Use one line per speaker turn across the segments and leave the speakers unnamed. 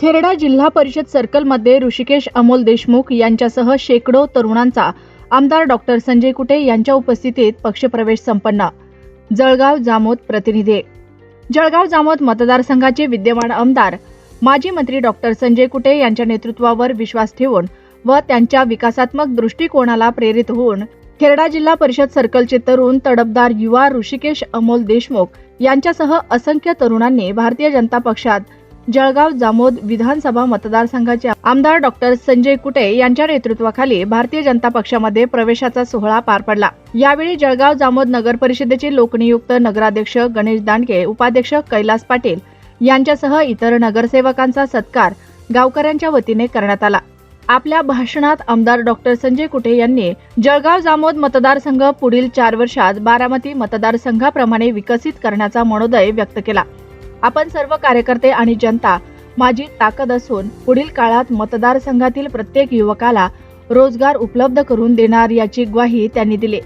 खेरडा जिल्हा परिषद सर्कलमध्ये ऋषिकेश अमोल देशमुख यांच्यासह शेकडो तरुणांचा आमदार डॉक्टर संजय कुटे यांच्या उपस्थितीत पक्षप्रवेश संपन्न. जळगाव जामोद प्रतिनिधी. जळगाव जामोद मतदारसंघाचे विद्यमान आमदार माजी मंत्री डॉक्टर संजय कुटे यांच्या नेतृत्वावर विश्वास ठेवून व त्यांच्या विकासात्मक दृष्टिकोनाला प्रेरित होऊन खेरडा जिल्हा परिषद सर्कलचे तरुण तडबदार युवा ऋषिकेश अमोल देशमुख यांच्यासह असंख्य तरुणांनी भारतीय जनता पक्षात जळगाव जामोद विधानसभा मतदारसंघाचे आमदार डॉक्टर संजय कुटे यांच्या नेतृत्वाखाली भारतीय जनता पक्षामध्ये प्रवेशाचा सोहळा पार पडला. यावेळी जळगाव जामोद नगर परिषदेचे लोकनियुक्त नगराध्यक्ष गणेश दांडगे उपाध्यक्ष कैलास पाटील यांच्यासह इतर नगरसेवकांचा सत्कार गावकऱ्यांच्या वतीने करण्यात आला. आपल्या भाषणात आमदार डॉक्टर संजय कुटे यांनी जळगाव जामोद मतदारसंघ पुढील चार वर्षात बारामती मतदारसंघाप्रमाणे विकसित करण्याचा मनोदय व्यक्त केला. आपण सर्व कार्यकर्ते आणि जनता माझी ताकद असून पुढील काळात मतदारसंघातील प्रत्येक युवकाला रोजगार उपलब्ध करून देणार याची ग्वाही त्यांनी दिली.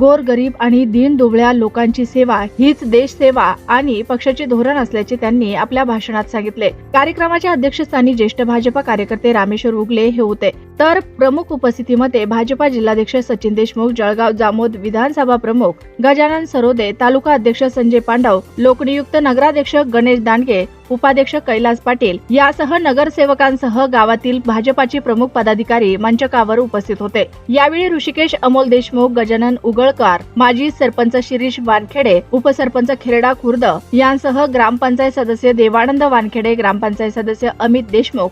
गोर गरीब आणि दीन दुबळ्या लोकांची सेवा हीच देश सेवा आणि पक्षाचे धोरण असल्याचे त्यांनी आपल्या भाषणात सांगितले. कार्यक्रमाच्या अध्यक्षस्थानी ज्येष्ठ भाजपा कार्यकर्ते रामेश्वर उगले हे होते. तर प्रमुख उपस्थितीमध्ये भाजपा जिल्हाध्यक्ष सचिन देशमुख जळगाव जामोद विधानसभा प्रमुख गजानन सरोदे तालुका अध्यक्ष संजय पांडव लोकनियुक्त नगराध्यक्ष गणेश दांडगे उपाध्यक्ष कैलास पाटील यासह नगरसेवकांसह गावातील भाजपाचे प्रमुख पदाधिकारी मंचकावर उपस्थित होते. यावेळी ऋषिकेश अमोल देशमुख गजानन उगळकर माजी सरपंच शिरीष वानखेडे उपसरपंच खेरडा खुर्द यांसह ग्रामपंचायत सदस्य देवानंद वानखेडे ग्रामपंचायत सदस्य अमित देशमुख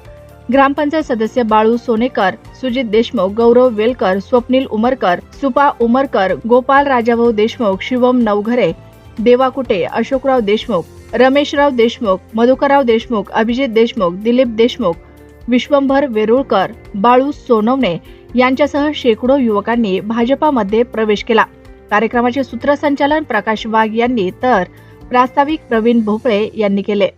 ग्रामपंचायत सदस्य बाळू सोनेकर सुजित देशमुख गौरव वेलकर स्वप्नील उमरकर सुपा उमरकर गोपाल राजाभाऊ देशमुख शिवम नवघरे देवा कुटे अशोकराव देशमुख रमेशराव देशमुख मधुकरराव देशमुख अभिजित देशमुख दिलीप देशमुख विश्वंभर वेरुळकर बाळू सोनवणे यांच्यासह शेकडो युवकांनी भाजपामध्ये प्रवेश केला. कार्यक्रमाचे सूत्रसंचालन प्रकाश वाघ यांनी तर प्रास्ताविक प्रवीण भोपळे यांनी केले.